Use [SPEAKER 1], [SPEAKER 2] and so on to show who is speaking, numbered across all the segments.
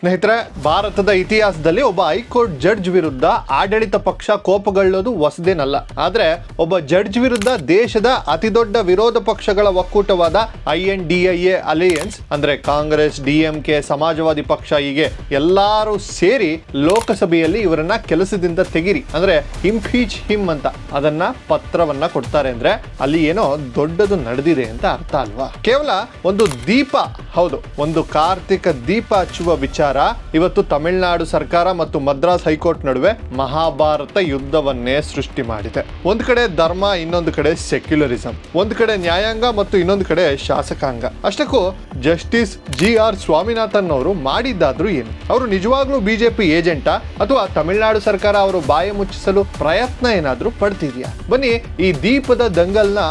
[SPEAKER 1] ಸ್ನೇಹಿತರೆ, ಭಾರತದ ಇತಿಹಾಸದಲ್ಲಿ ಒಬ್ಬ ಹೈಕೋರ್ಟ್ ಜಡ್ಜ್ ವಿರುದ್ಧ ಆಡಳಿತ ಪಕ್ಷ ಕೋಪಗೊಳ್ಳೋದು ಹೊಸದೇನಲ್ಲ. ಆದ್ರೆ, ಒಬ್ಬ ಜಡ್ಜ್ ವಿರುದ್ಧ ದೇಶದ ಅತಿದೊಡ್ಡ ವಿರೋಧ ಪಕ್ಷಗಳ ಒಕ್ಕೂಟವಾದ I N D I A alliance, ಅಂದ್ರೆ ಕಾಂಗ್ರೆಸ್ ಡಿಎಂಕೆ ಸಮಾಜವಾದಿ ಪಕ್ಷ ಹೀಗೆ ಎಲ್ಲರೂ ಸೇರಿ ಲೋಕಸಭೆಯಲ್ಲಿ ಇವರನ್ನ ಕೆಲಸದಿಂದ ತೆಗಿರಿ. ಅಂದ್ರೆ ಇಂಪೀಚ್ ಹಿಮ್ ಅಂತ. ಅದನ್ನ ಪತ್ರವನ್ನ ಕೊಡ್ತಾರೆ ಅಂದ್ರೆ ಅಲ್ಲಿ ಏನೋ ದೊಡ್ಡದು ನಡೆದಿದೆ ಅಂತ ಅರ್ಥ ಅಲ್ವಾ? ಕೇವಲ ಒಂದು ದೀಪ, ಹೌದು, ಒಂದು ಕಾರ್ತಿಕ ದೀಪ ಹಚ್ಚುವ ವಿಚಾರ ವಿಚಾರ. ಇವತ್ತು ತಮಿಳುನಾಡು ಸರ್ಕಾರ ಮತ್ತು ಮದ್ರಾಸ್ ಹೈಕೋರ್ಟ್ ನಡುವೆ ಮಹಾಭಾರತ ಯುದ್ಧವನ್ನೇ ಸೃಷ್ಟಿ ಮಾಡಿದೆ. ಒಂದು ಕಡೆ ಧರ್ಮ, ಇನ್ನೊಂದು ಕಡೆ ಸೆಕ್ಯುಲರಿಸಂ. ಒಂದು ಕಡೆ ನ್ಯಾಯಾಂಗ ಮತ್ತು ಇನ್ನೊಂದು ಕಡೆ ಶಾಸಕಾಂಗ. ಅಷ್ಟಕ್ಕೂ ಜಸ್ಟಿಸ್ ಜಿ ಆರ್ ಸ್ವಾಮಿನಾಥನ್ ಅವರು ಮಾಡಿದ್ದಾದ್ರೂ ಏನು? ಅವರು ನಿಜವಾಗ್ಲೂ ಬಿಜೆಪಿ ಏಜೆಂಟಾ? ಅಥವಾ ತಮಿಳುನಾಡು ಸರ್ಕಾರ ಅವರು ಬಾಯಿ ಮುಚ್ಚಿಸಲು ಪ್ರಯತ್ನ ಏನಾದರೂ ಪಡ್ತಿದ್ಯಾ? ಬನ್ನಿ, ಈ ದೀಪದ ದಂಗಲ್ನ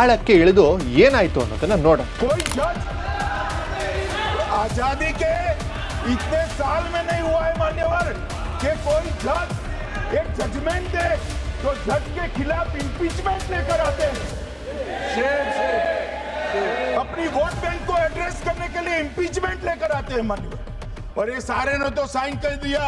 [SPEAKER 1] ಆಳಕ್ಕೆ ಇಳಿದು ಏನಾಯ್ತು ಅನ್ನೋದನ್ನ
[SPEAKER 2] ನೋಡ इतने साल में नहीं हुआ है मान्यवर कि कोई जज, एक जजमेंट दे तो जज के खिलाफ इंपीचमेंट लेकर आते हैं। अपनी वोट बैंक को एड्रेस करने के लिए इंपीचमेंट लेकर आते हैं मान्यवर। और ये सारे ने तो साइन कर दिया।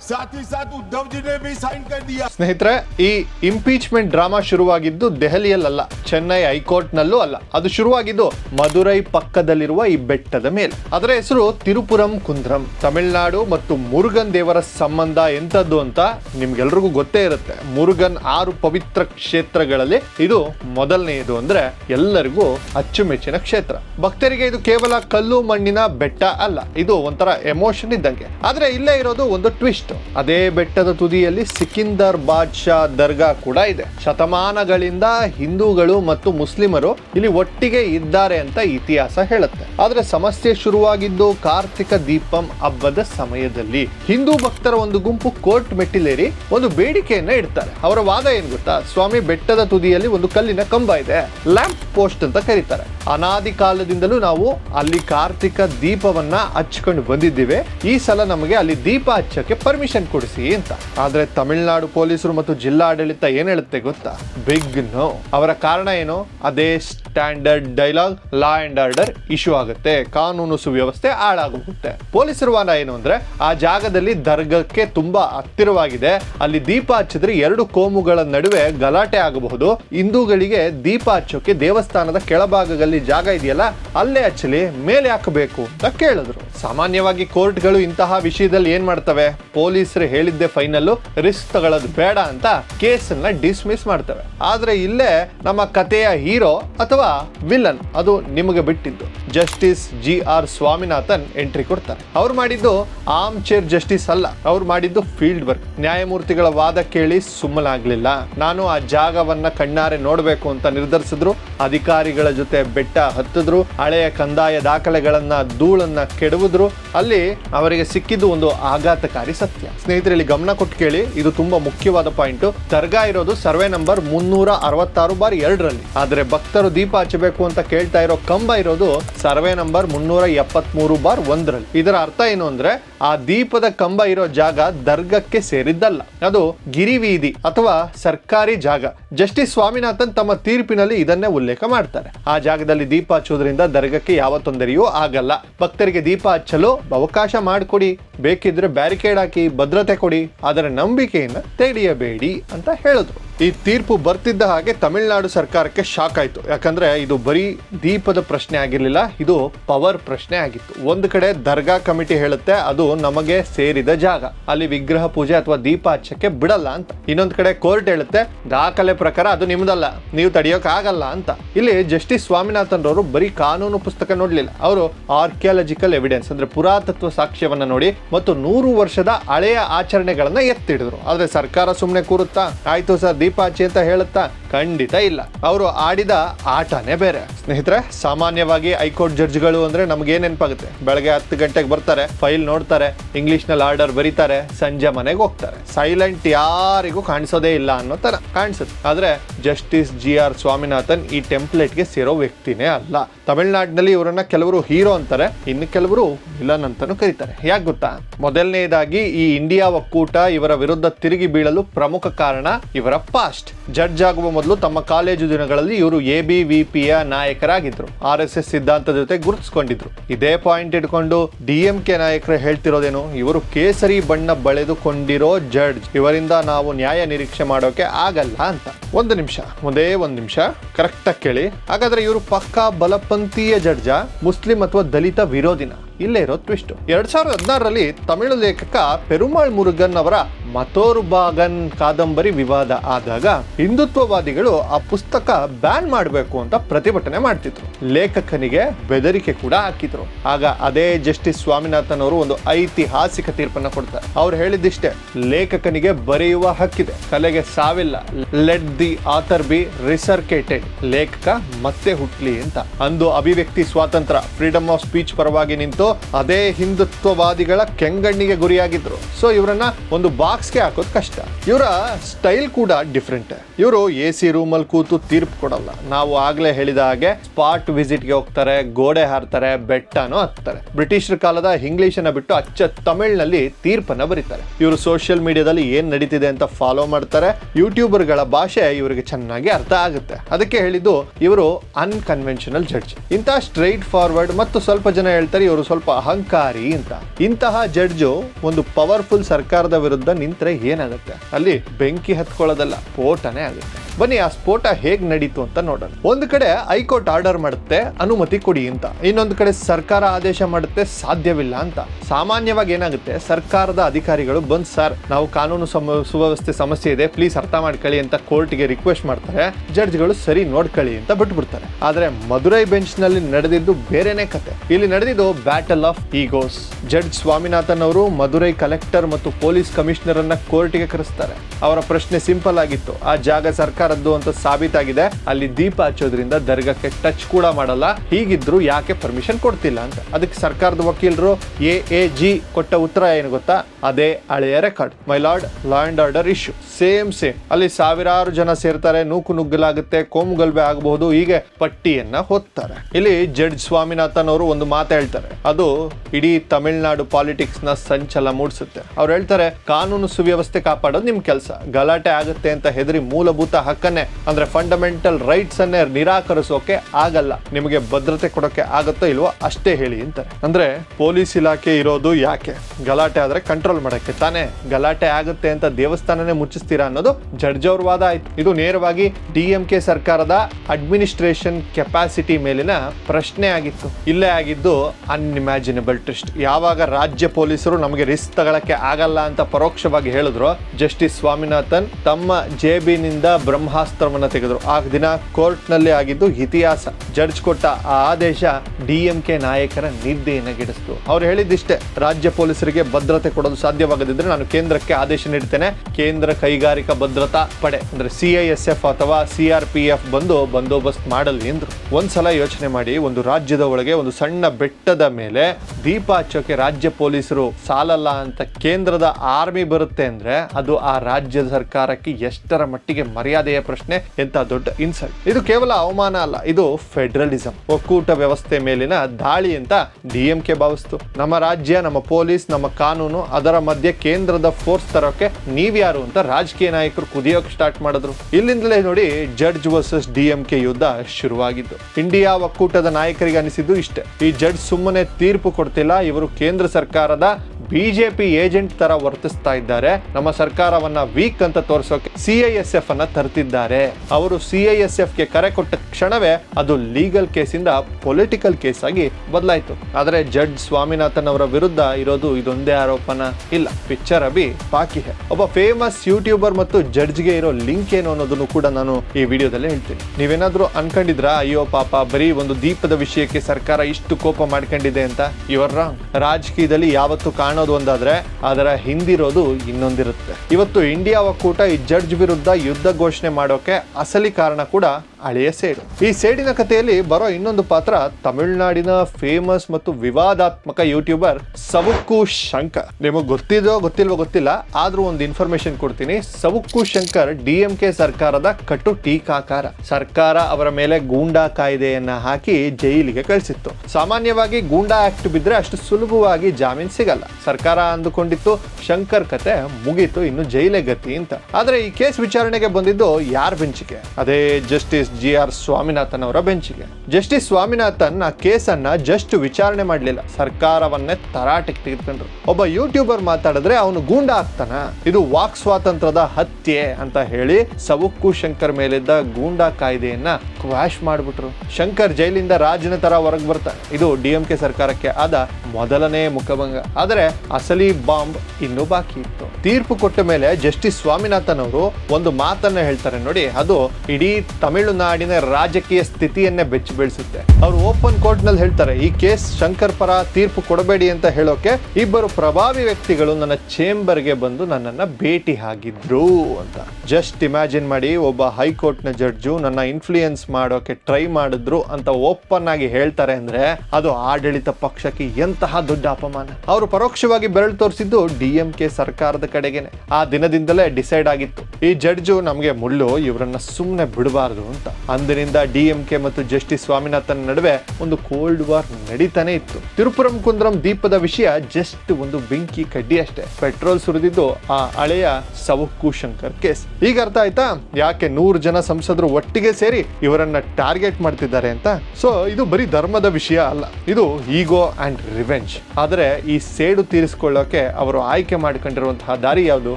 [SPEAKER 2] साथ ही साथ उद्धव जी ने भी साइन कर दिया
[SPEAKER 1] ಸ್ನೇಹಿತರೆ ಈ ಇಂಪೀಚ್ಮೆಂಟ್ ಡ್ರಾಮಾ ಶುರುವಾಗಿದ್ದು ದೆಹಲಿಯಲ್ಲ ಚೆನ್ನೈ ಹೈಕೋರ್ಟ್ನಲ್ಲೂ ಅಲ್ಲ ಅದು ಶುರುವಾಗಿದ್ದು ಮದುರೈ ಪಕ್ಕದಲ್ಲಿರುವ ಈ ಬೆಟ್ಟದ ಮೇಲೆ ಅದರ ಹೆಸರು ತಿರುಪುರಂ ಕುಂದ್ರಂ ತಮಿಳುನಾಡು ಮತ್ತು ಮುರುಗನ್ ದೇವರ ಸಂಬಂಧ ಎಂಥದ್ದು ಅಂತ ನಿಮ್ಗೆಲ್ರಿಗೂ ಗೊತ್ತೇ ಇರುತ್ತೆ ಮುರುಗನ್ ಆರು ಪವಿತ್ರ ಕ್ಷೇತ್ರಗಳಲ್ಲಿ ಇದು ಮೊದಲನೆಯದು ಅಂದ್ರೆ ಎಲ್ಲರಿಗೂ ಅಚ್ಚುಮೆಚ್ಚಿನ ಕ್ಷೇತ್ರ ಭಕ್ತರಿಗೆ ಇದು ಕೇವಲ ಕಲ್ಲು ಮಣ್ಣಿನ ಬೆಟ್ಟ ಅಲ್ಲ ಇದು ಒಂಥರ ಎಮೋಷನ್ ಇದ್ದಂಗೆ ಆದ್ರೆ ಇಲ್ಲೇ ಇರೋದು ಒಂದು ಟ್ವಿಸ್ಟ್ ಅದೇ ಬೆಟ್ಟದ ತುದಿಯಲ್ಲಿ ಸಿಕಿಂದರ್ ಬಾದ್ಶಾ ದರ್ಗಾ ಕೂಡ ಇದೆ. ಶತಮಾನಗಳಿಂದ ಹಿಂದೂಗಳು ಮತ್ತು ಮುಸ್ಲಿಮರು ಇಲ್ಲಿ ಒಟ್ಟಿಗೆ ಇದ್ದಾರೆ ಅಂತ ಇತಿಹಾಸ ಹೇಳುತ್ತೆ. ಆದ್ರೆ ಸಮಸ್ಯೆ ಶುರುವಾಗಿದ್ದು ಕಾರ್ತಿಕ ದೀಪಂ ಹಬ್ಬದ ಸಮಯದಲ್ಲಿ. ಹಿಂದೂ ಭಕ್ತರ ಒಂದು ಗುಂಪು ಕೋರ್ಟ್ ಮೆಟ್ಟಿಲೇರಿ ಒಂದು ಬೇಡಿಕೆಯನ್ನ ಇಡ್ತಾರೆ. ಅವರ ವಾದ ಏನ್ ಗೊತ್ತಾ? ಸ್ವಾಮಿ ಬೆಟ್ಟದ ತುದಿಯಲ್ಲಿ ಒಂದು ಕಲ್ಲಿನ ಕಂಬ ಇದೆ. ಲ್ಯಾಂಪ್ ಪೋಸ್ಟ್ ಅಂತ ಕರೀತಾರೆ. ಅನಾದಿ ಕಾಲದಿಂದಲೂ ನಾವು ಅಲ್ಲಿ ಕಾರ್ತಿಕ ದೀಪವನ್ನ ಹಚ್ಕೊಂಡು ಬಂದಿದ್ದೇವೆ. ಈ ಸಲ ನಮಗೆ ಅಲ್ಲಿ ದೀಪ ಹಚ್ಚಕ್ಕೆ ಪರ್ಮಿಷನ್ ಕೊಡಿಸಿ ಅಂತ. ಆದ್ರೆ ತಮಿಳುನಾಡು ಪೊಲೀಸರು ಮತ್ತು ಜಿಲ್ಲಾಡಳಿತ ಏನ್ ಹೇಳುತ್ತೆ ಗೊತ್ತಾ? ಬಿಗ್ ನೋ ಅವರ ಕಾರಣ ಏನು? ಅದೇ standard dialogue law and order issue ಆಗುತ್ತೆ. ಕಾನೂನು ಸುವ್ಯವಸ್ಥೆ ಹಾಳಾಗುತ್ತೆ ಪೊಲೀಸರು ವಾದ ಏನು ಅಂದ್ರೆ, ಆ ಜಾಗದಲ್ಲಿ ದರ್ಗಕ್ಕೆ ತುಂಬಾ ಹತ್ತಿರವಾಗಿದೆ. ಅಲ್ಲಿ ದೀಪ ಹಚ್ಚಿದ್ರೆ ಎರಡು ಕೋಮುಗಳ ನಡುವೆ ಗಲಾಟೆ ಆಗಬಹುದು. ಹಿಂದೂಗಳಿಗೆ ದೀಪ ಹಚ್ಚೋಕೆ ದೇವಸ್ಥಾನದ ಕೆಳಭಾಗದಲ್ಲಿ ಜಾಗ ಇದೆಯಲ್ಲ, ಅಲ್ಲೇ ಹಚ್ಚಲಿ, ಮೇಲೆ ಹಾಕಬೇಕು ಅಂತ ಕೇಳಿದ್ರು. ಸಾಮಾನ್ಯವಾಗಿ ಕೋರ್ಟ್ಗಳು ಇಂತಹ ವಿಷಯದಲ್ಲಿ ಏನ್ ಮಾಡ್ತವೆ? ಪೊಲೀಸರು ಹೇಳಿದ್ದೆ ಫೈನಲ್ ರಿಸ್ಕ್ ತಗೊಳ್ಳೋದು ಬೇಡ ಅಂತ ಕೇಸನ್ನ ಡಿಸ್ಮಿಸ್ ಮಾಡ್ತವೆ. ಆದ್ರೆ ಇಲ್ಲೇ ನಮ್ಮ ಕಥೆಯ ಹೀರೋ ಅಥವಾ ವಿಲನ್ ಅದು ನಿಮಗೆ ಬಿಟ್ಟಿದ್ದು. Justice G R Swaminathan entry ಕೊಡ್ತಾರೆ. ಅವ್ರು ಮಾಡಿದ್ದು ಆಮ್ ಚೇರ್ ಜಸ್ಟಿಸ್ ಅಲ್ಲ, ಅವ್ರು ಮಾಡಿದ್ದು ಫೀಲ್ಡ್ ವರ್ಕ್. ನ್ಯಾಯಮೂರ್ತಿಗಳ ವಾದ ಕೇಳಿ ಸುಮ್ಮನಾಗ್ಲಿಲ್ಲ. ನಾನು ಆ ಜಾಗವನ್ನ ಕಣ್ಣಾರೆ ನೋಡಬೇಕು ಅಂತ ನಿರ್ಧರಿಸಿದ್ರು. ಅಧಿಕಾರಿಗಳ ಜೊತೆ ಬೆಟ್ಟ ಹತ್ತಿದ್ರು. ಹಳೆಯ ಕಂದಾಯ ದಾಖಲೆಗಳನ್ನ ಧೂಳನ್ನ ಕೆಡವುದ್ರು. ಅಲ್ಲಿ ಅವರಿಗೆ ಸಿಕ್ಕಿದ್ದು ಒಂದು ಆಘಾತಕಾರಿ ಸತ್ಯ. ಸ್ನೇಹಿತರೆ, ಇಲ್ಲಿ ಗಮನ ಕೊಟ್ಟು ಕೇಳಿ, ಇದು ತುಂಬಾ ಮುಖ್ಯವಾದ ಪಾಯಿಂಟ್. ದರ್ಗಾ ಇರೋದು ಸರ್ವೆ ನಂಬರ್ ಮುನ್ನೂರ ಅರವತ್ತಾರು ಬಾರಿ ಎರಡರಲ್ಲಿ. ಆದ್ರೆ ಭಕ್ತರು ದೀಪ ಹಚ್ಚಬೇಕು ಅಂತ ಕೇಳ್ತಾ ಇರೋ ಕಂಬ ಇರೋದು ಸರ್ವೆ ನಂಬರ್ ಮುನ್ನೂರ ಎಪ್ಪತ್ಮೂರು ಬಾರ್ ಒಂದರಲ್ಲಿ. ಇದರ ಅರ್ಥ ಏನು ಅಂದ್ರೆ, ಆ ದೀಪದ ಕಂಬ ಇರೋ ಜಾಗ ದರ್ಗಕ್ಕೆ ಸೇರಿದ್ದಲ್ಲ. ಅದು ಗಿರಿವೀಧಿ ಅಥವಾ ಸರ್ಕಾರಿ ಜಾಗ. ಜಸ್ಟಿಸ್ ಸ್ವಾಮಿನಾಥನ್ ತಮ್ಮ ತೀರ್ಪಿನಲ್ಲಿ ಇದನ್ನೇ ಉಲ್ಲೇಖ ಮಾಡ್ತಾರೆ. ಆ ಜಾಗದಲ್ಲಿ ದೀಪ ಹಚ್ಚೋದ್ರಿಂದ ದರ್ಗಕ್ಕೆ ಯಾವ ತೊಂದರೆಯೂ ಆಗಲ್ಲ. ಭಕ್ತರಿಗೆ ದೀಪ ಹಚ್ಚಲು ಅವಕಾಶ ಮಾಡಿಕೊಡಿ. ಬೇಕಿದ್ರೆ ಬ್ಯಾರಿಕೇಡ್ ಹಾಕಿ ಭದ್ರತೆ ಕೊಡಿ. ಅದರ ನಂಬಿಕೆಯನ್ನು ತೆಗೆಯಬೇಡಿ ಅಂತ ಹೇಳಿದ್ರು. ಈ ತೀರ್ಪು ಬರ್ತಿದ್ದ ಹಾಗೆ ತಮಿಳುನಾಡು ಸರ್ಕಾರಕ್ಕೆ ಶಾಕ್ ಆಯಿತು. ಯಾಕಂದರೆ ಇದು ಬರೀ ದೀಪದ ಪ್ರಶ್ನೆ ಆಗಿರಲಿಲ್ಲ, ಇದು ಪವರ್ ಪ್ರಶ್ನೆ ಆಗಿತ್ತು. ಒಂದು ಕಡೆ ದರ್ಗಾ ಕಮಿಟಿ ಹೇಳುತ್ತೆ, ಅದು ನಮಗೆ ಸೇರಿದ ಜಾಗ. ಅಲ್ಲಿ ವಿಗ್ರಹ ಪೂಜೆ ಅಥವಾ ದೀಪ ಹಚ್ಚಕ್ಕೆ ಬಿಡಲ್ಲ ಅಂತ. ಇನ್ನೊಂದು ಕಡೆ ಕೋರ್ಟ್ ಹೇಳುತ್ತೆ, ದಾಖಲೆ ಪ್ರಕಾರ ಅದು ನಿಮ್ದಲ್ಲ, ನೀವು ತಡೆಯೋಕ್ಕಾಗಲ್ಲ ಅಂತ. ಇಲ್ಲಿ ಜಸ್ಟಿಸ್ ಸ್ವಾಮಿನಾಥನ್ ರವರು ಬರೀ ಕಾನೂನು ಪುಸ್ತಕ ನೋಡಲಿಲ್ಲ. ಅವರು ಆರ್ಕಿಯಾಲಜಿಕಲ್ ಎವಿಡೆನ್ಸ್ ಅಂದ್ರೆ ಪುರಾತತ್ವ ಸಾಕ್ಷ್ಯವನ್ನ ನೋಡಿ ಮತ್ತು ನೂರು ವರ್ಷದ ಹಳೆಯ ಆಚರಣೆಗಳನ್ನ ಎತ್ತಿಡಿದ್ರು. ಆದರೆ ಸರ್ಕಾರ ಸುಮ್ಮನೆ ಕೂರುತ್ತಾ, ಆಯ್ತು ಸರ್ ಹಚ್ಚಿ ಅಂತ ಹೇಳುತ್ತಾ ಖಂಡಿತ ಇಲ್ಲ. ಅವರು ಆಡಿದ ಆಟನೇ ಬೇರೆ. ಸ್ನೇಹಿತರೆ, ಸಾಮಾನ್ಯವಾಗಿ ಹೈಕೋರ್ಟ್ ಜಡ್ಜ್ಗಳು ಅಂದ್ರೆ ನಮ್ಗೆ ನೆನಪಾಗುತ್ತೆ ಬೆಳಗ್ಗೆ ಹತ್ತು ಗಂಟೆಗೆ ಬರ್ತಾರೆ, ಫೈಲ್ ನೋಡ್ತಾರೆ ಇಂಗ್ಲಿಷ್ನಲ್ಲಿ ಆರ್ಡರ್ ಬರೀತಾರೆ, ಸಂಜೆ ಮನೆಗೆ ಹೋಗ್ತಾರೆ. ಸೈಲೆಂಟ್ ಯಾರಿಗೂ ಕಾಣಿಸೋದೇ ಇಲ್ಲ ಅನ್ನೋ ತರ ಕಾಣಿಸುತ್ತೆ. ಆದ್ರೆ ಜಸ್ಟಿಸ್ ಜಿ ಆರ್ ಸ್ವಾಮಿನಾಥನ್ ಈ ಟೆಂಪ್ಲೇಟ್ಗೆ ಸೇರೋ ವ್ಯಕ್ತಿನೇ ಅಲ್ಲ. ತಮಿಳ್ನಾಡಿನಲ್ಲಿ ಇವರನ್ನ ಕೆಲವರು ಹೀರೋ ಅಂತಾರೆ, ಇನ್ನು ಕೆಲವರು ವಿಲನ್ ಅಂತಾನು ಕರೀತಾರೆ. ಯಾಕೆ ಗೊತ್ತಾ? ಮೊದಲನೇದಾಗಿ ಈ ಇಂಡಿಯಾ ಒಕ್ಕೂಟ ಇವರ ವಿರುದ್ಧ ತಿರುಗಿ ಬೀಳಲು ಪ್ರಮುಖ ಕಾರಣ ಇವರ ಪಾಸ್ಟ್ ಜಡ್ಜ್ ಆಗುವ ಮೊದಲು ತಮ್ಮ ಕಾಲೇಜು ದಿನಗಳಲ್ಲಿ ಇವರು ಎ ಬಿ ವಿ ಪಿಯ ನಾಯಕರಾಗಿದ್ರು. ಆರ್ ಎಸ್ ಎಸ್ ಸಿದ್ಧಾಂತದ ಜೊತೆ ಗುರುತಿಸಿಕೊಂಡಿದ್ರು. ಇದೇ ಪಾಯಿಂಟ್ ಇಟ್ಕೊಂಡು ಡಿ ಎಂ ಕೆ ನಾಯಕರು ಹೇಳ್ತಿರೋದೇನು? ಇವರು ಕೇಸರಿ ಬಣ್ಣ ಬಳೆದುಕೊಂಡಿರೋ ಜಡ್ಜ್. ಇವರಿಂದ ನಾವು ನ್ಯಾಯ ನಿರೀಕ್ಷೆ ಮಾಡೋಕೆ ಆಗಲ್ಲ ಅಂತ. ಒಂದು ನಿಮಿಷ, ಒಂದೇ ಒಂದು ನಿಮಿಷ. ಕರೆಕ್ಟ್ ಆಗಿ ಕೇಳಿ. ಹಾಗಾದ್ರೆ ಇವರು ಪಕ್ಕಾ ಬಲಪಂಥೀಯ ಜಡ್ಜ? ಮುಸ್ಲಿಂ ಅಥವಾ ದಲಿತ ವಿರೋಧಿನ? ಇಲ್ಲೇ ಇರೋ ಟ್ವಿಸ್ಟ್. ಎರಡ್ ಸಾವಿರದ ಹದಿನಾರರಲ್ಲಿ ತಮಿಳು ಲೇಖಕ ಪೆರುಮಾಳ್ ಮುರುಗನ್ ಅವರ ಮತೋರುಬಾಗನ್ ಕಾದಂಬರಿ ವಿವಾದ ಆದಾಗ ಹಿಂದುತ್ವವಾದಿಗಳು ಆ ಪುಸ್ತಕ ಬ್ಯಾನ್ ಮಾಡಬೇಕು ಅಂತ ಪ್ರತಿಭಟನೆ ಮಾಡ್ತಿದ್ರು. ಲೇಖಕನಿಗೆ ಬೆದರಿಕೆ ಕೂಡ ಹಾಕಿದ್ರು. ಆಗ ಅದೇ ಜಸ್ಟಿಸ್ ಸ್ವಾಮಿನಾಥನ್ ಅವರು ಒಂದು ಐತಿಹಾಸಿಕ ತೀರ್ಪನ್ನ ಕೊಡ್ತಾರೆ. ಅವ್ರು ಹೇಳಿದ್ದಿಷ್ಟೇ, ಲೇಖಕನಿಗೆ ಬರೆಯುವ ಹಕ್ಕಿದೆ, ಕಲೆಗೆ ಸಾವಿಲ್ಲ. Let the author be resurrected ಲೇಖಕ ಮತ್ತೆ ಹುಟ್ಲಿ ಅಂತ. ಅಂದು ಅಭಿವ್ಯಕ್ತಿ ಸ್ವಾತಂತ್ರ್ಯ ಫ್ರೀಡಮ್ ಆಫ್ ಸ್ಪೀಚ್ ಪರವಾಗಿ ನಿಂತು ಅದೇ ಹಿಂದುತ್ವವಾದಿಗಳ ಕೆಂಗಣ್ಣಿಗೆ ಗುರಿಯಾಗಿದ್ರು. ಸೊ ಇವರನ್ನ ಒಂದು ಬಾಕ್ಸ್ಗೆ ಹಾಕೋದು ಕಷ್ಟ. ಇವರ ಸ್ಟೈಲ್ ಕೂಡ ಡಿಫ್ರೆಂಟ್ ಇವರು ಎ ಸಿ ರೂಮಲ್ಲಿ ಕೂತು ತೀರ್ಪು ಕೊಡಲ್ಲ. ನಾವು ಆಗ್ಲೇ ಹೇಳಿದ ಹಾಗೆ ಸ್ಪಾಟ್ ವಿಸಿಟ್ಗೆ ಹೋಗ್ತಾರೆ, ಗೋಡೆ ಹಾರ್ತಾರೆ, ಬೆಟ್ಟನೂ ಹತ್ತಾರೆ. ಬ್ರಿಟಿಷರ ಕಾಲದ ಇಂಗ್ಲೀಷನ್ನು ಬಿಟ್ಟು ಅಚ್ಚ ತಮಿಳ್ನಲ್ಲಿ ತೀರ್ಪನ್ನ ಬರೀತಾರೆ. ಇವರು ಸೋಷಿಯಲ್ ಮೀಡಿಯಾದಲ್ಲಿ ಏನ್ ನಡೀತಿದೆ ಅಂತ ಫಾಲೋ ಮಾಡ್ತಾರೆ. ಯೂಟ್ಯೂಬರ್ಗಳ ಭಾಷೆ ಇವರಿಗೆ ಚೆನ್ನಾಗಿ ಅರ್ಥ ಆಗುತ್ತೆ. ಅದಕ್ಕೆ ಹೇಳಿದ್ದು ಇವರು ಅನ್ಕನ್ವೆನ್ಷನಲ್ ಜಡ್ಜ್ ಇಂತಹ ಸ್ಟ್ರೈಟ್ ಫಾರ್ವರ್ಡ್ ಮತ್ತು ಸ್ವಲ್ಪ ಜನ ಹೇಳ್ತಾರೆ ಇವರು ಸ್ವಲ್ಪ ಅಹಂಕಾರಿ ಅಂತ. ಇಂತಹ ಜಡ್ಜು ಒಂದು ಪವರ್ಫುಲ್ ಸರ್ಕಾರದ ವಿರುದ್ಧ ನಿಂತ್ರೆ ಏನಾಗುತ್ತೆ? ಅಲ್ಲಿ ಬೆಂಕಿ ಹತ್ಕೊಳ್ಳೋದಲ್ಲ, ಸ್ಫೋಟನೇ ಆಗುತ್ತೆ. ಬನ್ನಿ, ಆ ಸ್ಫೋಟ ಹೇಗ್ ನಡೀತು ಅಂತ ನೋಡೋಣ. ಒಂದು ಕಡೆ ಹೈಕೋರ್ಟ್ ಆರ್ಡರ್ ಮಾಡುತ್ತೆ, ಅನುಮತಿ ಕೊಡಿ ಅಂತ. ಇನ್ನೊಂದು ಕಡೆ ಸರ್ಕಾರ ಆದೇಶ ಮಾಡುತ್ತೆ, ಸಾಧ್ಯವಿಲ್ಲ ಅಂತ. ಸಾಮಾನ್ಯವಾಗಿ ಏನಾಗುತ್ತೆ? ಸರ್ಕಾರದ ಅಧಿಕಾರಿಗಳು ಬಂದ್, ಸರ್, ನಾವು ಕಾನೂನು ಸುವ್ಯವಸ್ಥೆ ಸಮಸ್ಯೆ ಇದೆ, ಪ್ಲೀಸ್ ಅರ್ಥ ಮಾಡ್ಕೊಳ್ಳಿ ಅಂತ ಕೋರ್ಟ್ಗೆ ರಿಕ್ವೆಸ್ಟ್ ಮಾಡ್ತಾರೆ. ಜಡ್ಜ್ಗಳು ಸರಿ ನೋಡ್ಕೊಳ್ಳಿ ಅಂತ ಬಿಟ್ಬಿಡ್ತಾರೆ. ಆದ್ರೆ ಮಧುರೈ ಬೆಂಚ್ನಲ್ಲಿ ನಡೆದಿದ್ದು ಬೇರೆನೇ ಕತೆ. ಇಲ್ಲಿ ನಡೆದಿದ್ದು battle of egos. Judge Swaminathan ಅವರು ಮಧುರೈ ಕಲೆಕ್ಟರ್ ಮತ್ತು ಪೊಲೀಸ್ ಕಮಿಷನರ್ ಅನ್ನ ಕೋರ್ಟ್ಗೆ ಕರೆಸ್ತಾರೆ. ಅವರ ಪ್ರಶ್ನೆ ಸಿಂಪಲ್ ಆಗಿತ್ತು. ಆ ಜಾಗ ಸರ್ಕಾರದ್ದು ಅಂತ ಸಾಬೀತಾಗಿದೆ. ಅಲ್ಲಿ ದೀಪ ಹಚ್ಚೋದ್ರಿಂದ ದರ್ಗಕ್ಕೆ ಟಚ್ ಕೂಡ ಮಾಡಲ್ಲ. ಹೀಗಿದ್ರು ಯಾಕೆ ಪರ್ಮಿಷನ್ ಕೊಡ್ತಿಲ್ಲ ಅಂತ. ಅದಕ್ಕೆ ಸರ್ಕಾರದ ವಕೀಲರು ಎ ಎ ಜಿ ಕೊಟ್ಟ ಉತ್ತರ ಏನು ಗೊತ್ತಾ? ಅದೇ ಹಳೆಯ record my lord law and order issue same same ಅಲ್ಲಿ ಸಾವಿರಾರು ಜನ ಸೇರ್ತಾರೆ. ನೂಕು ನುಗ್ಗಲಾಗುತ್ತೆ. ಕೋಮುಗಲ್ಬೆ ಆಗಬಹುದು. ಹೀಗೆ ಪಟ್ಟಿಯನ್ನ ಹೊತ್ತಾರೆ. ಇಲ್ಲಿ ಜಡ್ಜ್ ಸ್ವಾಮಿನಾಥನ್ ಅವರು ಒಂದು ಮಾತು ಹೇಳ್ತಾರೆ. ಅದು ಇಡೀ ತಮಿಳ್ನಾಡು ಪಾಲಿಟಿಕ್ಸ್ನ ಸಂಚಲ ಮೂಡಿಸುತ್ತೆ. ಅವ್ರು ಹೇಳ್ತಾರೆ, ಕಾನೂನು ಸುವ್ಯವಸ್ಥೆ ಕಾಪಾಡೋದು ನಿಮ್ ಕೆಲಸ. ಗಲಾಟೆ ಆಗುತ್ತೆ ಅಂತ ಹೆದರಿ ಮೂಲಭೂತ ಹಕ್ಕನ್ನೇ, ಅಂದ್ರೆ ಫಂಡಮೆಂಟಲ್ ರೈಟ್ಸ್ ಅನ್ನೇ ನಿರಾಕರಿಸೋಕೆ ಆಗಲ್ಲ. ನಿಮಗೆ ಭದ್ರತೆ ಕೊಡೋಕೆ ಆಗುತ್ತೋ ಇಲ್ವೋ ಅಷ್ಟೇ ಹೇಳಿ ಅಂತ ಅಂದ್ರೆ ಪೊಲೀಸ್ ಇಲಾಖೆ ಇರೋದು ಯಾಕೆ? ಗಲಾಟೆ ಆದ್ರೆ ಕಂಟ್ರೋಲ್ ಮಾಡಕ್ಕೆ ತಾನೇ? ಗಲಾಟೆ ಆಗುತ್ತೆ ಅಂತ ದೇವಸ್ಥಾನನೇ ಮುಚ್ಚಿಸ್ತೀರಾ ಅನ್ನೋದು ಜಡ್ಜ್ ವಾದ ಆಯ್ತು. ಇದು ನೇರವಾಗಿ ಡಿ ಎಂ ಕೆ ಸರ್ಕಾರದ ಅಡ್ಮಿನಿಸ್ಟ್ರೇಷನ್ ಕೆಪಾಸಿಟಿ ಮೇಲಿನ ಪ್ರಶ್ನೆ ಆಗಿತ್ತು. ಇಲ್ಲೇ ಆಗಿದ್ದು ಅನ್ಇಮ್ಯಾಜಿನಬಲ್ ಟ್ವಿಸ್ಟ್ ಯಾವಾಗ ರಾಜ್ಯ ಪೊಲೀಸರು ನಮಗೆ ರಿಸ್ಕ್ ತಗೊಳಕ್ಕೆ ಆಗಲ್ಲ ಅಂತ ಪರೋಕ್ಷವಾಗಿ ಹೇಳಿದ್ರು, ಜಸ್ಟಿಸ್ ಸ್ವಾಮಿನಾಥನ್ ತಮ್ಮ ಜೇಬಿನಿಂದ ಬ್ರಹ್ಮಾಸ್ತ್ರವನ್ನ ತೆಗೆದ್ರು. ಆ ದಿನ ಕೋರ್ಟ್ನಲ್ಲಿ ಆಗಿದ್ದು ಇತಿಹಾಸ. ಜಡ್ಜ್ ಕೊಟ್ಟ ಆ ಆದೇಶ ಡಿಎಂಕೆ ನಾಯಕರ ನಿದ್ದೆಯನ್ನು ಗೆಡಿಸ್ತು. ಅವ್ರು ಹೇಳಿದ್ದಿಷ್ಟೇ, ರಾಜ್ಯ ಪೊಲೀಸರಿಗೆ ಭದ್ರತೆ ಕೊಡೋದು ಸಾಧ್ಯವಾಗದಿದ್ದರೆ ನಾನು ಕೇಂದ್ರಕ್ಕೆ ಆದೇಶ ನೀಡ್ತೇನೆ. ಕೇಂದ್ರ ಕೈಗಾರಿಕಾ ಭದ್ರತಾ ಪಡೆ, ಅಂದ್ರೆ ಸಿ ಐ ಎಸ್ ಎಫ್ ಅಥವಾ ಸಿ ಆರ್ ಪಿ ಎಫ್ ಬಂದು ಬಂದೋಬಸ್ತ್ ಮಾಡಲಿ ಅಂದ್ರು ಒಂದ್ಸಲ ಯೋಚನೆ ಮಾಡಿ, ಒಂದು ರಾಜ್ಯದ ಒಳಗೆ ಒಂದು ಸಣ್ಣ ಬೆಟ್ಟದ ಮೇಲೆ ದೀಪ ಹಚ್ಚೋಕೆ ರಾಜ್ಯ ಪೊಲೀಸರು ಸಾಲಲ್ಲ ಅಂತ ಕೇಂದ್ರದ ಆರ್ಮಿ ಬರುತ್ತೆ ಅಂದ್ರೆ ಅದು ಆ ರಾಜ್ಯ ಸರ್ಕಾರಕ್ಕೆ ಎಷ್ಟರ ಮಟ್ಟಿಗೆ ಮರ್ಯಾದೆಯ ಪ್ರಶ್ನೆ ಎಂತ ದೊಡ್ಡ ಇನ್ಸಲ್ಟ್ ಇದು ಕೇವಲ ಅವಮಾನ ಅಲ್ಲ, ಇದು ಫೆಡರಲಿಸಂ ಒಕ್ಕೂಟ ವ್ಯವಸ್ಥೆ ಮೇಲಿನ ದಾಳಿ ಅಂತ ಡಿ ಎಂ ಕೆ ಭಾವಿಸ್ತು. ನಮ್ಮ ರಾಜ್ಯ, ನಮ್ಮ ಪೊಲೀಸ್, ನಮ್ಮ ಕಾನೂನು, ಅದರ ಮಧ್ಯೆ ಕೇಂದ್ರದ ಫೋರ್ಸ್ ತರೋಕೆ ನೀವ್ಯಾರು ಅಂತ ರಾಜಕೀಯ ನಾಯಕರು ಕುದಿಯೋಕೆ ಸ್ಟಾರ್ಟ್ ಮಾಡಿದ್ರು. ಇಲ್ಲಿಂದಲೇ ನೋಡಿ judge versus D M K ಯುದ್ಧ ಶುರುವಾಗಿದ್ದು. ಇಂಡಿಯಾ ಒಕ್ಕೂಟದ ನಾಯಕರಿಗೆ ಅನಿಸಿದ್ದು ಇಷ್ಟೇ. ಈ ಜಡ್ಜ್ ಸುಮ್ಮನೆ ತೀರ್ಪು ಕೊಡ್ತಿಲ್ಲ, ಇವರು ಕೇಂದ್ರ ಸರ್ಕಾರದ ಬಿಜೆಪಿ ಏಜೆಂಟ್ ತರ ವರ್ತಿಸ್ತಾ ಇದ್ದಾರೆ. ನಮ್ಮ ಸರ್ಕಾರವನ್ನ ವೀಕ್ ಅಂತ ತೋರಿಸೋಕೆ ಸಿಐಎಸ್ಎಫ್ ಅನ್ನ ತರ್ತಿದ್ದಾರೆ. ಅವರು ಸಿಐಎಸ್ಎಫ್ಗೆ ಕರೆ ಕೊಟ್ಟ ಕ್ಷಣವೇ ಅದು ಲೀಗಲ್ ಕೇಸಿಂದ ಪೊಲಿಟಿಕಲ್ ಕೇಸ್ ಆಗಿ ಬದಲಾಯಿತು. ಆದರೆ ಜಡ್ಜ್ ಸ್ವಾಮಿನಾಥನ್ ಅವರ ವಿರುದ್ಧ ಇರೋದು ಇದೊಂದೇ ಆರೋಪನ ಇಲ್ಲ. ಪಿಕ್ಚರ್ ಅಭಿ ಬಾಕಿ ಒಬ್ಬ ಫೇಮಸ್ ಯೂಟ್ಯೂಬರ್ ಮತ್ತು ಜಡ್ಜ್ಗೆ ಇರೋ ಲಿಂಕ್ ಏನು ಅನ್ನೋದನ್ನು ಕೂಡ ನಾನು ಈ ವಿಡಿಯೋದಲ್ಲಿ ಹೇಳ್ತೀನಿ. ನೀವೇನಾದ್ರೂ ಅನ್ಕೊಂಡಿದ್ರ, ಅಯ್ಯೋ ಪಾಪ, ಬರೀ ಒಂದು ದೀಪದ ವಿಷಯಕ್ಕೆ ಸರ್ಕಾರ ಇಷ್ಟು ಕೋಪ ಮಾಡ್ಕೊಂಡಿದೆ ಅಂತ? ಇವರ ರಾಜಕೀಯದಲ್ಲಿ ಯಾವತ್ತು ಕಾಣೋದು ಒಂದಾದ್ರೆ ಅದರ ಹಿಂದಿರೋದು ಇನ್ನೊಂದಿರುತ್ತೆ. ಇವತ್ತು ಇಂಡಿಯಾ ಒಕ್ಕೂಟ ಈ ಜಡ್ಜ್ ವಿರುದ್ಧ ಯುದ್ಧ ಘೋಷಣೆ ಮಾಡೋಕೆ ಅಸಲಿ ಕಾರಣ ಕೂಡ ಹಳೆಯ ಸೇಡು. ಈ ಸೇಡಿನ ಕಥೆಯಲ್ಲಿ ಬರೋ ಇನ್ನೊಂದು ಪಾತ್ರ ತಮಿಳುನಾಡಿನ ಫೇಮಸ್ ಮತ್ತು ವಿವಾದಾತ್ಮಕ ಯೂಟ್ಯೂಬರ್ ಸವುಕ್ಕು ಶಂಕರ್. ನಿಮಗೆ ಗೊತ್ತಿದೋ ಗೊತ್ತಿಲ್ವೋ ಗೊತ್ತಿಲ್ಲ, ಆದ್ರೂ ಒಂದು ಇನ್ಫಾರ್ಮೇಶನ್ ಕೊಡ್ತೀನಿ. Savukku Shankar D M K ಸರ್ಕಾರದ ಕಟು ಟೀಕಾಕಾರ. ಸರ್ಕಾರ ಅವರ ಮೇಲೆ ಗೂಂಡಾ ಕಾಯ್ದೆಯನ್ನ ಹಾಕಿ ಜೈಲಿಗೆ ಕಳಿಸಿತ್ತು. ಸಾಮಾನ್ಯವಾಗಿ ಗೂಂಡಾ ಆಕ್ಟ್ ಬಿದ್ರೆ ಅಷ್ಟು ಸುಲಭವಾಗಿ ಜಾಮೀನ್ ಸಿಗಲ್ಲ. ಸರ್ಕಾರ ಅಂದುಕೊಂಡಿತ್ತು, ಶಂಕರ್ ಕತೆ ಮುಗೀತು, ಇನ್ನು ಜೈಲೇ ಗತಿ ಅಂತ. ಆದರೆ ಈ ಕೇಸ್ ವಿಚಾರಣೆಗೆ ಬಂದಿದ್ದು ಯಾರ ಬೆಂಚಿಗೆ? ಅದೇ ಜಸ್ಟಿಸ್ ಜಿ ಆರ್ ಸ್ವಾಮಿನಾಥನ್ ಅವರ ಬೆಂಚಿಗೆ. ಜಸ್ಟಿಸ್ ಸ್ವಾಮಿನಾಥನ್ ಆ ಕೇಸನ್ನ ಜಸ್ಟ್ ವಿಚಾರಣೆ ಮಾಡಲಿಲ್ಲ. ಸರ್ಕಾರವನ್ನೇ ತರಾಟೆಗೆ ತೆಗೆದುಕೊಂಡ್ರು. ಒಬ್ಬ ಯೂಟ್ಯೂಬರ್ ಮಾತಾಡಿದ್ರೆ ಅವನು ಗೂಂಡ ಆಗ್ತಾನ. ಇದು ವಾಕ್ ಸ್ವಾತಂತ್ರ್ಯದ ಹತ್ಯೆ ಅಂತ ಹೇಳಿ ಸವುಕ್ಕು ಶಂಕರ್ ಮೇಲಿದ್ದ ಗೂಂಡಾ ಕಾಯ್ದೆಯನ್ನ ಕ್ವಾಶ್ ಮಾಡಿಬಿಟ್ರು. ಶಂಕರ್ ಜೈಲಿಂದ ರಾಜನ ತರ ಹೊರಗೆ ಬರ್ತಾನೆ. ಇದು ಡಿ ಎಂ ಕೆ ಸರ್ಕಾರಕ್ಕೆ ಆದ ಮೊದಲನೇ ಮುಖಭಂಗ. ಆದರೆ ಅಸಲಿ ಬಾಂಬ್ ಇನ್ನೂ ಬಾಕಿ ಇತ್ತು. ತೀರ್ಪು ಕೊಟ್ಟ ಮೇಲೆ ಜಸ್ಟಿಸ್ ಸ್ವಾಮಿನಾಥನ್ ಅವರು ಒಂದು ಮಾತನ್ನ ಹೇಳ್ತಾರೆ ನೋಡಿ, ಅದು ಇಡೀ ತಮಿಳುನಾಡಿನ ರಾಜಕೀಯ ಸ್ಥಿತಿಯನ್ನೇ ಬೆಚ್ಚಿ ಬೀಳಿಸುತ್ತೆ. ಅವರು ಓಪನ್ ಕೋರ್ಟ್ನಲ್ಲಿ ಹೇಳ್ತಾರೆ, ಈ ಕೇಸ್ ಶಂಕರ್ ಪರ ತೀರ್ಪು ಕೊಡಬೇಡಿ ಅಂತ ಹೇಳೋಕೆ ಇಬ್ಬರು ಪ್ರಭಾವಿ ವ್ಯಕ್ತಿಗಳು ನನ್ನ ಚೇಂಬರ್ಗೆ ಬಂದು ನನ್ನನ್ನ ಭೇಟಿ ಆಗಿದ್ರು ಅಂತ. ಜಸ್ಟ್ ಇಮ್ಯಾಜಿನ್ ಮಾಡಿ ಒಬ್ಬ ಹೈಕೋರ್ಟ್ನ ಜಡ್ಜು ನನ್ನ ಇನ್ಫ್ಲೂಯೆನ್ಸ್ ಮಾಡೋಕೆ ಟ್ರೈ ಮಾಡಿದ್ರು ಅಂತ ಓಪನ್ ಆಗಿ ಹೇಳ್ತಾರೆ ಅಂದ್ರೆ ಅದು ಆಡಳಿತ ಪಕ್ಷಕ್ಕೆ ಎಂತಹ ದೊಡ್ಡ ಅಪಮಾನ. ಅವರು ಪರೋಕ್ಷವಾಗಿ ಬೆರಳು ತೋರಿಸಿದ್ದು ಡಿಎಂಕೆ ಸರ್ಕಾರದ ಕಡೆಗೇನೆ. ಆ ದಿನದಿಂದಲೇ ಡಿಸೈಡ್ ಆಗಿತ್ತು. ಈ ಜಡ್ಜು ನಮಗೆ ಮುಳ್ಳು, ಇವರನ್ನ ಸುಮ್ಮನೆ ಬಿಡಬಾರದು ಅಂತ. ಅಂದಿನಿಂದ ಡಿಎಂಕೆ ಮತ್ತು ಜಸ್ಟಿಸ್ ಸ್ವಾಮಿನಾಥನ್ ನಡುವೆ ಒಂದು ಕೋಲ್ಡ್ ವಾರ್ ನಡೀತಾನೆ ಇತ್ತು. ತಿರುಪುರಂ ಕುಂದ್ರಂ ದೀಪದ ವಿಷಯ ಜಸ್ಟ್ ಒಂದು ಬೆಂಕಿ ಕಡ್ಡಿ ಅಷ್ಟೇ. ಪೆಟ್ರೋಲ್ ಸುರಿದಿದ್ದು ಆ ಹಳೆಯ ಸವಕ್ಕು ಶಂಕರ್ ಕೇಸ್. ಈಗ ಅರ್ಥ ಆಯ್ತಾ? ಯಾಕೆ ನೂರು ಜನ ಸಂಸದರು ಒಟ್ಟಿಗೆ ಸೇರಿ ಇವರನ್ನ ಟಾರ್ಗೆಟ್ ಮಾಡ್ತಿದ್ದಾರೆ ಅಂತ? ಸೊ ಇದು ಬರೀ ಧರ್ಮದ ವಿಷಯ ಅಲ್ಲ. ಇದು ಈಗೋ ಅಂಡ್ ರಿವೆಂಜ್ ಆದರೆ ಈ ಸೇಡು ತೀರಿಸಿಕೊಳ್ಳೋಕೆ ಅವರು ಆಯ್ಕೆ ಮಾಡ್ಕೊಂಡಿರುವಂತಹ ದಾರಿ ಯಾವುದು?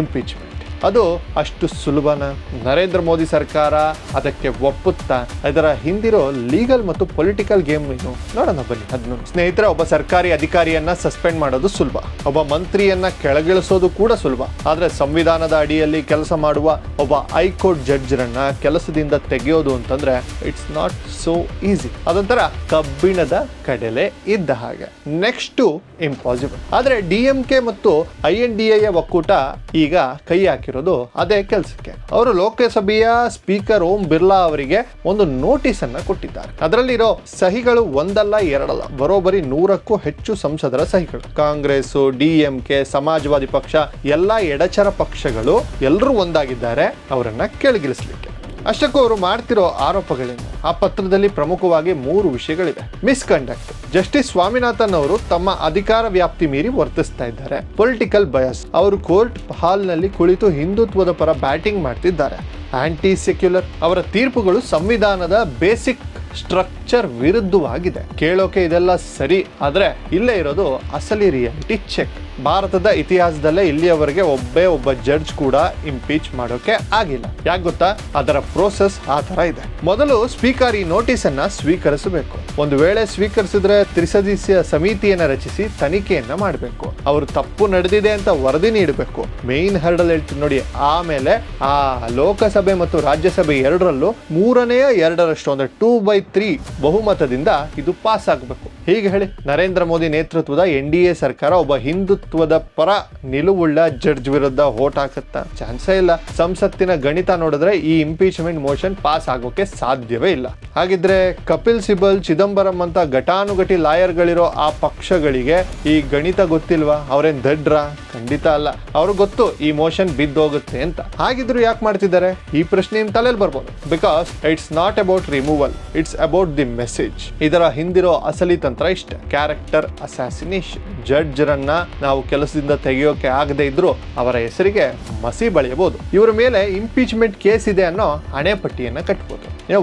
[SPEAKER 1] ಇಂಪೀಚ್ಮೆಂಟ್ ಅದು ಅಷ್ಟು ಸುಲಭನ. ನರೇಂದ್ರ ಮೋದಿ ಸರ್ಕಾರ ಅದಕ್ಕೆ ಒಪ್ಪುತ್ತಾ? ಅದರ ಹಿಂದಿರೋ ಲೀಗಲ್ ಮತ್ತು ಪೊಲಿಟಿಕಲ್ ಗೇಮ್ ಏನು? ನೋಡೋಣ ಬನ್ನಿ ಅದನ್ನು ಸ್ನೇಹಿತರೆ, ಒಬ್ಬ ಸರ್ಕಾರಿ ಅಧಿಕಾರಿಯನ್ನ ಸಸ್ಪೆಂಡ್ ಮಾಡೋದು ಸುಲಭ. ಒಬ್ಬ ಮಂತ್ರಿಯನ್ನ ಕೆಳಗಿಳಿಸೋದು ಕೂಡ ಸುಲಭ. ಆದ್ರೆ ಸಂವಿಧಾನದ ಅಡಿಯಲ್ಲಿ ಕೆಲಸ ಮಾಡುವ ಒಬ್ಬ ಹೈಕೋರ್ಟ್ ಜಡ್ಜ್ರನ್ನ ಕೆಲಸದಿಂದ ತೆಗೆಯೋದು ಅಂತಂದ್ರೆ ಇಟ್ಸ್ ನಾಟ್ ಸೋ ಈಸಿ ಅದೊಂಥರ ಕಬ್ಬಿಣದ ಕಡಲೆ ಇದ್ದ ಹಾಗೆ. ನೆಕ್ಸ್ಟ್ ಇಂಪಾಸಿಬಲ್ ಆದ್ರೆ ಡಿ ಎಂ ಕೆ ಮತ್ತು ಐ ಎನ್ ಡಿ ಎ ಒಕ್ಕೂಟ ಈಗ ಕೈ ಹಾಕಿರೋದು ಅದೇ ಕೆಲಸಕ್ಕೆ. ಅವರು ಲೋಕಸಭೆಯ ಸ್ಪೀಕರ್ ಓಂ ಬಿರ್ಲಾ ಅವರಿಗೆ ಒಂದು ನೋಟಿಸ್ ಅನ್ನ ಕೊಟ್ಟಿದ್ದಾರೆ. ಅದರಲ್ಲಿರೋ ಸಹಿಗಳು ಒಂದಲ್ಲ ಎರಡಲ್ಲ, ಬರೋಬರಿ ನೂರಕ್ಕೂ ಹೆಚ್ಚು ಸಂಸದರ ಸಹಿಗಳು. Congress D M K, Samajwadi ಪಕ್ಷ, ಎಲ್ಲಾ ಎಡಚರ ಪಕ್ಷಗಳು ಎಲ್ಲರೂ ಒಂದಾಗಿದ್ದಾರೆ, ಅವರನ್ನ ಕೆಳಗಿಳಿಸ್ಲಿಕ್ಕೆ. ಅಷ್ಟಕ್ಕೂ ಅವರು ಮಾಡ್ತಿರೋ ಆರೋಪಗಳೇನು ಆ ಪತ್ರದಲ್ಲಿ ಪ್ರಮುಖವಾಗಿ ಮೂರು ವಿಷಯಗಳಿವೆ. ಮಿಸ್ಕಂಡಕ್ಟ್ ಜಸ್ಟಿಸ್ ಸ್ವಾಮಿನಾಥನ್ ಅವರು ತಮ್ಮ ಅಧಿಕಾರ ವ್ಯಾಪ್ತಿ ಮೀರಿ ವರ್ತಿಸ್ತಾ ಇದ್ದಾರೆ. ಪೊಲಿಟಿಕಲ್ ಬಯಸ್ ಅವರು ಕೋರ್ಟ್ ಹಾಲ್ನಲ್ಲಿ ಕುಳಿತು ಹಿಂದುತ್ವದ ಪರ ಬ್ಯಾಟಿಂಗ್ ಮಾಡ್ತಿದ್ದಾರೆ. ಆಂಟಿ ಸೆಕ್ಯುಲರ್ ಅವರ ತೀರ್ಪುಗಳು ಸಂವಿಧಾನದ ಬೇಸಿಕ್ ಸ್ಟ್ರಕ್ಚರ್ ವಿರುದ್ಧವಾಗಿದೆ. ಕೇಳೋಕೆ ಇದೆಲ್ಲ ಸರಿ, ಆದರೆ ಇಲ್ಲೇ ಇರೋದು ಅಸಲಿ ರಿಯಾಲಿಟಿ ಚೆಕ್ ಭಾರತದ ಇತಿಹಾಸದಲ್ಲೇ ಇಲ್ಲಿಯವರೆಗೆ ಒಬ್ಬೇ ಒಬ್ಬ ಜಡ್ಜ್ ಕೂಡ ಇಂಪೀಚ್ ಮಾಡೋಕೆ ಆಗಿಲ್ಲ. ಯಾಕೆ ಗೊತ್ತಾ? ಅದರ ಪ್ರೋಸೆಸ್ ಆ ತರ ಇದೆ. ಮೊದಲು ಸ್ಪೀಕರ್ ಈ ನೋಟಿಸ್ ಅನ್ನ ಸ್ವೀಕರಿಸಬೇಕು. ಒಂದು ವೇಳೆ ಸ್ವೀಕರಿಸಿದ್ರೆ ತ್ರಿಸದಸ್ಯ ಸಮಿತಿಯನ್ನ ರಚಿಸಿ ತನಿಖೆಯನ್ನ ಮಾಡಬೇಕು. ಅವರು ತಪ್ಪು ನಡೆದಿದೆ ಅಂತ ವರದಿ ನೀಡಬೇಕು. ಮೇನ್ ಹರ್ಡಲ್ ಹೇಳ್ತೀನಿ ನೋಡಿ, ಆಮೇಲೆ ಆ ಲೋಕಸಭೆ ಮತ್ತು ರಾಜ್ಯಸಭೆ ಎರಡರಲ್ಲೂ ಮೂರನೆಯ ಎರಡರಷ್ಟು ಅಂದ್ರೆ ಟೂ ಬೈ ತ್ರೀ ಬಹುಮತದಿಂದ ಇದು ಪಾಸ್ ಆಗಬೇಕು. ಹೀಗೆ ಹೇಳಿ ನರೇಂದ್ರ ಮೋದಿ ನೇತೃತ್ವದ ಎನ್ ಡಿ ಎ ಸರ್ಕಾರ ಒಬ್ಬ ಹಿಂದುತ್ವದ ಪರ ನಿಲುವುಳ್ಳ ಜಡ್ಜ್ ವಿರುದ್ಧ ಓಟ್ ಹಾಕುತ್ತಾ ಚಾನ್ಸೇ ಇಲ್ಲ. ಸಂಸತ್ತಿನ ಗಣಿತ ನೋಡಿದ್ರೆ ಈ ಇಂಪೀಚ್ಮೆಂಟ್ ಮೋಷನ್ ಪಾಸ್ ಆಗೋಕೆ ಸಾಧ್ಯವೇ ಇಲ್ಲ. ಹಾಗಿದ್ರೆ ಕಪಿಲ್ ಸಿಬಲ್, ಚಿದಂಬರಂ ಅಂತ ಘಟಾನುಘಟಿ ಲಾಯರ್ಗಳಿರೋ ಆ ಪಕ್ಷಗಳಿಗೆ ಈ ಗಣಿತ ಗೊತ್ತಿಲ್ವಾ? ಅವ್ರೇನ್ ದಡ್ರ? ಖಂಡಿತ ಅಲ್ಲ. ಅವ್ರಿಗೆ ಗೊತ್ತು ಈ ಮೋಷನ್ ಬಿದ್ದೋಗುತ್ತೆ ಅಂತ. ಹಾಗಿದ್ರು ಯಾಕೆ ಮಾಡ್ತಿದ್ದಾರೆ? ಈ ಪ್ರಶ್ನೆ ನಿಮ್ ತಲೆಯಲ್ಲಿ ಬರ್ಬೋದು. Because it's not about removal it's about the message ಇದರ ಹಿಂದಿರೋ ಅಸಲಿ ತಂತ್ರ ಇಷ್ಟೇ. ಕ್ಯಾರೆಕ್ಟರ್ ಅಸಾಸಿನೇಷನ್ ಜಡ್ಜ್ರನ್ನ ನಾವು ಕೆಲಸದಿಂದ ತೆಗೆಯೋಕೆ ಆಗದೆ ಇದ್ರು ಅವರ ಹೆಸರಿಗೆ ಮಸಿ ಬಳಿಯಬಹುದು. ಇವರ ಮೇಲೆ ಇಂಪೀಚ್ಮೆಂಟ್ ಕೇಸ್ ಇದೆ ಅನ್ನೋ ಹಣೆ ಪಟ್ಟಿಯನ್ನ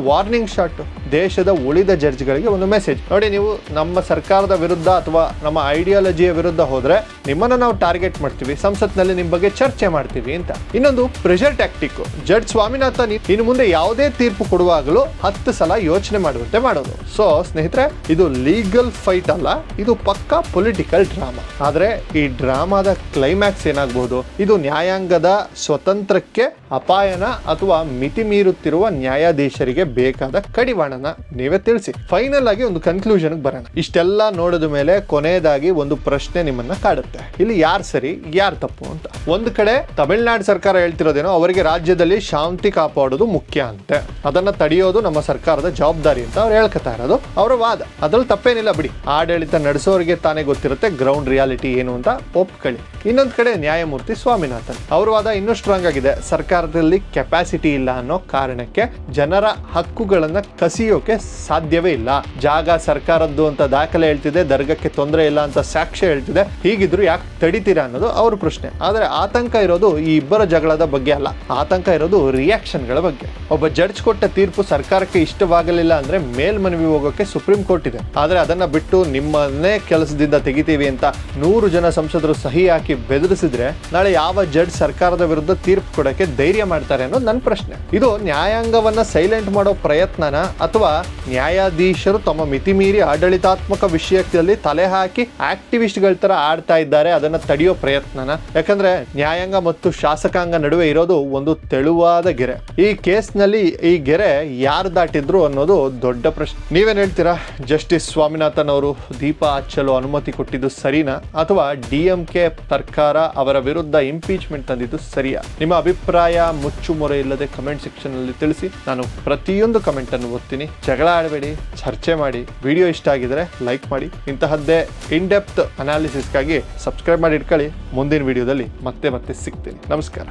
[SPEAKER 1] ವಾರ್ನಿಂಗ್ ಶಾಟ್ ದೇಶದ ಉಳಿದ ಜಡ್ಜ್ಗಳಿಗೆ ಒಂದು ಮೆಸೇಜ್ ನೋಡಿ, ನೀವು ನಮ್ಮ ಸರ್ಕಾರದ ವಿರುದ್ಧ ಅಥವಾ ನಮ್ಮ ಐಡಿಯಾಲಜಿಯ ವಿರುದ್ಧ ಹೋದ್ರೆ ನಿಮ್ಮನ್ನ ನಾವು ಟಾರ್ಗೆಟ್ ಮಾಡ್ತೀವಿ, ಸಂಸತ್ನಲ್ಲಿ ನಿಮ್ಮ ಬಗ್ಗೆ ಚರ್ಚೆ ಮಾಡ್ತೀವಿ ಅಂತ. ಇನ್ನೊಂದು ಪ್ರೆಷರ್ ಟ್ಯಾಕ್ಟಿಕ್ ಜಡ್ಜ್ ಸ್ವಾಮಿನಾಥನ್ ಇನ್ನು ಮುಂದೆ ಯಾವುದೇ ತೀರ್ಪು ಕೊಡುವಾಗಲೂ ಹತ್ತು ಸಲ ಯೋಚನೆ ಮಾಡುವಂತೆ ಮಾಡೋದು. ಸೊ ಸ್ನೇಹಿತರೆ, ಇದು ಲೀಗಲ್ ಫೈಟ್ ಅಲ್ಲ, ಇದು ಪಕ್ಕಾ ಪೊಲಿಟಿಕಲ್ ಡ್ರಾಮಾ ಆದರೆ ಈ ಡ್ರಾಮಾದ ಕ್ಲೈಮ್ಯಾಕ್ಸ್ ಏನಾಗಬಹುದು? ಇದು ನ್ಯಾಯಾಂಗದ ಸ್ವತಂತ್ರಕ್ಕೆ ಅಪಾಯನ ಅಥವಾ ಮಿತಿ ಮೀರುತ್ತಿರುವ ನ್ಯಾಯಾಧೀಶರಿಗೆ ಬೇಕಾದ ಕಡಿವಾಣನ ನೀವೇ ತಿಳಿಸಿ. ಫೈನಲ್ ಆಗಿ ಒಂದು ಕನ್ಕ್ಲೂಷನ್ ಬರೋಣ. ಇಷ್ಟೆಲ್ಲ ನೋಡಿದ ಮೇಲೆ ಕೊನೆಯದಾಗಿ ಒಂದು ಪ್ರಶ್ನೆ ನಿಮ್ಮನ್ನ ಕಾಡುತ್ತೆ. ಇಲ್ಲಿ ಯಾರು ಸರಿ, ಯಾರು ತಪ್ಪು ಅಂತ. ಒಂದು ಕಡೆ ತಮಿಳುನಾಡು ಸರ್ಕಾರ ಹೇಳ್ತಿರೋದೇನೋ, ಅವರಿಗೆ ರಾಜ್ಯದಲ್ಲಿ ಶಾಂತಿ ಕಾಪಾಡೋದು ಮುಖ್ಯ ಅಂತೆ. ಅದನ್ನ ತಡೆಯೋದು ನಮ್ಮ ಸರ್ಕಾರದ ಜವಾಬ್ದಾರಿ ಅಂತ ಅವ್ರು ಹೇಳ್ಕತಾ ಇರೋದು. ಅವರ ವಾದ. ಅದ್ರಲ್ಲಿ ತಪ್ಪೇನಿಲ್ಲ ಬಿಡಿ. ಆಡಳಿತ ನಡೆಸೋರಿಗೆ ತಾನೇ ಗೊತ್ತಿರುತ್ತೆ ಗ್ರೌಂಡ್ ರಿಯಾಲಿಟಿ ಏನು ಅಂತ ಒಪ್ಕೊಳ್ಳಿ. ಇನ್ನೊಂದು ಕಡೆ ನ್ಯಾಯಮೂರ್ತಿ ಸ್ವಾಮಿನಾಥನ್. ಅವರ ವಾದ ಇನ್ನೂ ಸ್ಟ್ರಾಂಗ್ ಆಗಿದೆ. ಸರ್ಕಾರದಲ್ಲಿ ಕೆಪಾಸಿಟಿ ಇಲ್ಲ ಅನ್ನೋ ಕಾರಣಕ್ಕೆ ಜನರ ಹಕ್ಕುಗಳನ್ನ ಕಸಿಯೋಕೆ ಸಾಧ್ಯವೇ ಇಲ್ಲ. ಜಾಗ ಸರ್ಕಾರದ್ದು ಅಂತ ದಾಖಲೆ ಹೇಳ್ತಿದೆ, ದರ್ಗಕ್ಕೆ ತೊಂದರೆ ಇಲ್ಲ ಅಂತ ಸಾಕ್ಷ್ಯ ಹೇಳ್ತಿದೆ. ಹೀಗಿದ್ರು ಯಾಕೆ ತಡಿತೀರಾ ಅನ್ನೋದು ಅವ್ರ ಪ್ರಶ್ನೆ. ಆದರೆ ಆತಂಕ ಇರೋದು ಈ ಇಬ್ಬರ ಜಗಳದ ಬಗ್ಗೆ ಅಲ್ಲ. ಆತಂಕ ಇರೋದು ರಿಯಾಕ್ಷನ್ಗಳ ಬಗ್ಗೆ. ಒಬ್ಬ ಜಡ್ಜ್ ಕೊಟ್ಟ ತೀರ್ಪು ಸರ್ಕಾರಕ್ಕೆ ಇಷ್ಟವಾಗಲಿಲ್ಲ ಅಂದ್ರೆ ಮೇಲ್ಮನವಿ ಹೋಗೋಕೆ ಸುಪ್ರೀಂ ಕೋರ್ಟ್ ಇದೆ. ಆದ್ರೆ ಅದನ್ನ ಬಿಟ್ಟು ನಿಮ್ಮನ್ನೇ ಕೆಲಸದಿಂದ ತೆಗಿತೀವಿ ಅಂತ ನೂರು ಜನ ಸಂಸದರು ಸಹಿ ಹಾಕಿ ಬೆದರಿಸಿದ್ರೆ ನಾಳೆ ಯಾವ ಜಡ್ಜ್ ಸರ್ಕಾರದ ವಿರುದ್ಧ ತೀರ್ಪು ಕೊಡಕ್ಕೆ ಧೈರ್ಯ ಮಾಡ್ತಾರೆ ಅನ್ನೋದು ನನ್ನ ಪ್ರಶ್ನೆ. ಇದು ನ್ಯಾಯಾಂಗವನ್ನ ಸೈಲೆಂಟ್ ಮಾಡೋ ಪ್ರಯತ್ನನ ಅಥವಾ ನ್ಯಾಯಾಧೀಶರು ತಮ್ಮ ಮಿತಿಮೀರಿ ಆಡಳಿತಾತ್ಮಕ ವಿಷಯದಲ್ಲಿ ತಲೆ ಹಾಕಿ ಆಕ್ಟಿವಿಸ್ಟ್ಗಳ ತರ ಆಡ್ತಾ ಇದ್ದಾರೆ, ಅದನ್ನ ತಡೆಯೋ ಪ್ರಯತ್ನನ. ಯಾಕಂದ್ರೆ ನ್ಯಾಯಾಂಗ ಮತ್ತು ಶಾಸಕಾಂಗ ನಡುವೆ ಇರೋದು ಒಂದು ತೆಳುವಾದ ಗೆರೆ. ಈ ಕೇಸ್ನಲ್ಲಿ ಈ ಗೆರೆ ಯಾರು ದಾಟಿದ್ರು ಅನ್ನೋದು ದೊಡ್ಡ ಪ್ರಶ್ನೆ. ನೀವೇನ್ ಹೇಳ್ತೀರಾ? ಜಸ್ಟಿಸ್ ಸ್ವಾಮಿನಾಥನ್ ಅವರು ದೀಪ ಹಚ್ಚಲು ಅನುಮತಿ ಕೊಟ್ಟಿದ್ದು ಸರಿನಾ? ಅಥವಾ ಡಿ ಎಂ ಕೆ ಸರ್ಕಾರ ಅವರ ವಿರುದ್ಧ ಇಂಪೀಚ್ಮೆಂಟ್ ತಂದಿದ್ದು ಸರಿಯಾ? ನಿಮ್ಮ ಅಭಿಪ್ರಾಯ ಮುಚ್ಚುಮೊರೆ ಇಲ್ಲದೆ ಕಮೆಂಟ್ ಸೆಕ್ಷನ್ ಅಲ್ಲಿ ತಿಳಿಸಿ. ನಾನು ಪ್ರತಿಯೊಂದು ಕಮೆಂಟನ್ನು ಓದ್ತೀನಿ. ಜಗಳ ಆಡಬೇಡಿ, ಚರ್ಚೆ ಮಾಡಿ ವಿಡಿಯೋ ಇಷ್ಟ ಆಗಿದ್ರೆ ಲೈಕ್ ಮಾಡಿ. ಇಂತಹದ್ದೇ ಇನ್ ಡೆಪ್ತ್ ಅನಾಲಿಸಿಸ್ಗಾಗಿ ಸಬ್ಸ್ಕ್ರೈಬ್ ಮಾಡಿ ಇಟ್ಕೊಳ್ಳಿ. ಮುಂದಿನ ವಿಡಿಯೋದಲ್ಲಿ ಮತ್ತೆ ಮತ್ತೆ ಸಿಗ್ತೀನಿ. ನಮಸ್ಕಾರ.